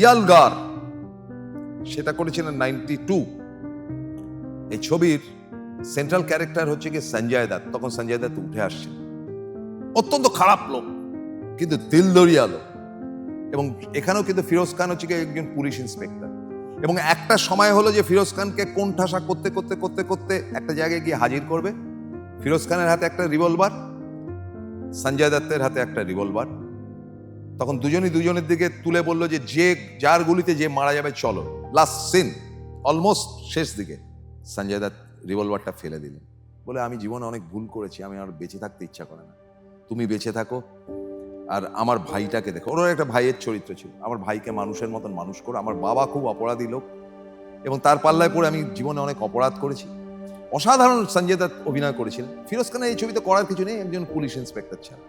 ইয়ালগার। সেটা করেছিলেন ninety two. এই ছবির সেন্ট্রাল ক্যারেক্টার হচ্ছে কি সঞ্জয় দত্ত। তখন সঞ্জয় দত্ত উঠে আসছেন। অত্যন্ত খারাপ লোক, কিন্তু দিল দরিয়া লোক। এবং এখানেও কিন্তু ফিরোজ খান হচ্ছে একজন পুলিশ ইন্সপেক্টর এবং একটা সময় হলো যে ফিরোজ খানকে কোণঠাসা করতে করতে করতে করতে একটা জায়গায় গিয়ে হাজির করবে। ফিরোজ খানের হাতে একটা রিভলভার সঞ্জয় দত্তের হাতে একটা রিভলভার তখন দুজনই দুজনের দিকে তুলে বলল যে যে যার গুলিতে যে মারা যাবে, চলো। লাস্ট সিন অলমোস্ট শেষ দিকে, সঞ্জয় দত্ত রিভলভারটা ফেলে দিলেন। বলে, আমি জীবনে অনেক ভুল করেছি, আমি আর বেঁচে থাকতে ইচ্ছা করে না। তুমি বেঁচে থাকো আর আমার ভাইটাকে দেখো। ওর একটা ভাইয়ের চরিত্র ছিল। আমার ভাইকে মানুষের মতন মানুষ করো, আমার বাবা খুব অপরাধী লোক এবং তার পাল্লায় পড়ে আমি জীবনে অনেক অপরাধ করেছি। অসাধারণ সঞ্জয় দত্ত অভিনয় করেছিলেন। ফিরোজ খানের এই ছবিতে করার কিছু নেই, একজন পুলিশ ইন্সপেক্টর ছাড়া।